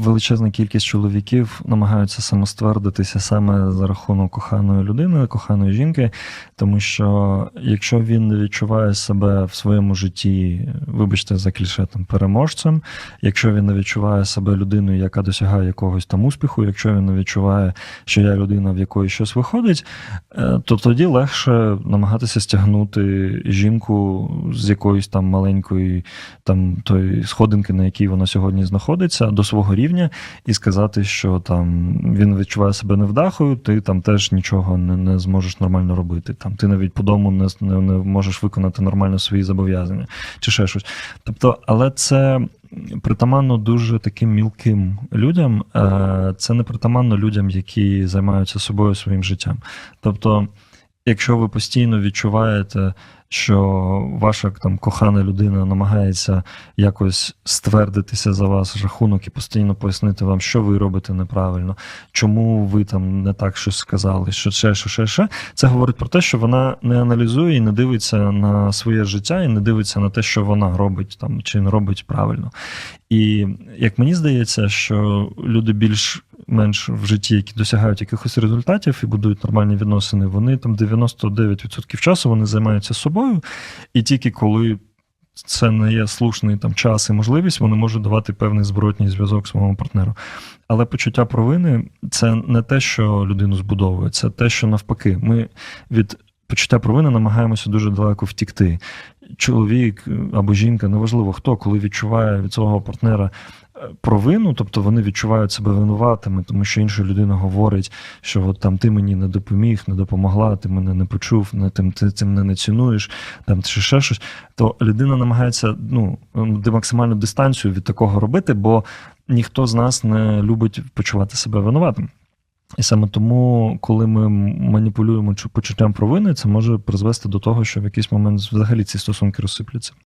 Величезна кількість чоловіків намагаються самоствердитися саме за рахунок коханої людини, коханої жінки, тому що якщо він не відчуває себе в своєму житті, вибачте за кліше там переможцем, якщо він не відчуває себе людиною, яка досягає якогось там успіху, якщо він не відчуває, що я людина, в якої щось виходить, е, то тоді легше намагатися стягнути жінку з якоїсь там маленької там тої сходинки, на якій вона сьогодні знаходиться, до свого рівня, і сказати, що там він відчуває себе невдахою, ти там теж нічого не, не зможеш нормально робити. Там ти навіть по дому не, не, не можеш виконати нормально свої зобов'язання чи ще щось. Тобто, але це. Притаманно дуже таким мілким людям, е, це не притаманно людям, які займаються собою своїм життям. Тобто, якщо ви постійно відчуваєте, що ваша там кохана людина намагається якось ствердитися за вас рахунок і постійно пояснити вам, що ви робите неправильно, чому ви там не так щось сказали, що ще, що ще, ще, це говорить про те, що вона не аналізує і не дивиться на своє життя, і не дивиться на те, що вона робить там чи не робить правильно. І як мені здається, що люди більш менш в житті, які досягають якихось результатів і будують нормальні відносини, вони там 99% часу вони займаються собою, і тільки коли це не є слушний там час і можливість, вони можуть давати певний зворотній зв'язок своєму партнеру. Але почуття провини це не те, що людину збудовує, це те, що навпаки, ми від почуття провини намагаємося дуже далеко втікти. Чоловік або жінка, неважливо хто, коли відчуває від свого партнера провину, тобто вони відчувають себе винуватими, тому що інша людина говорить, що от там ти мені не допоміг, не допомогла, ти мене не почув, не тим ти цим не цінуєш, там чи ще щось, то людина намагається ну максимальну дистанцію від такого робити, бо ніхто з нас не любить почувати себе винуватим. І саме тому, коли ми маніпулюємо почуттям провини, це може призвести до того, що в якийсь момент взагалі ці стосунки розсипляться.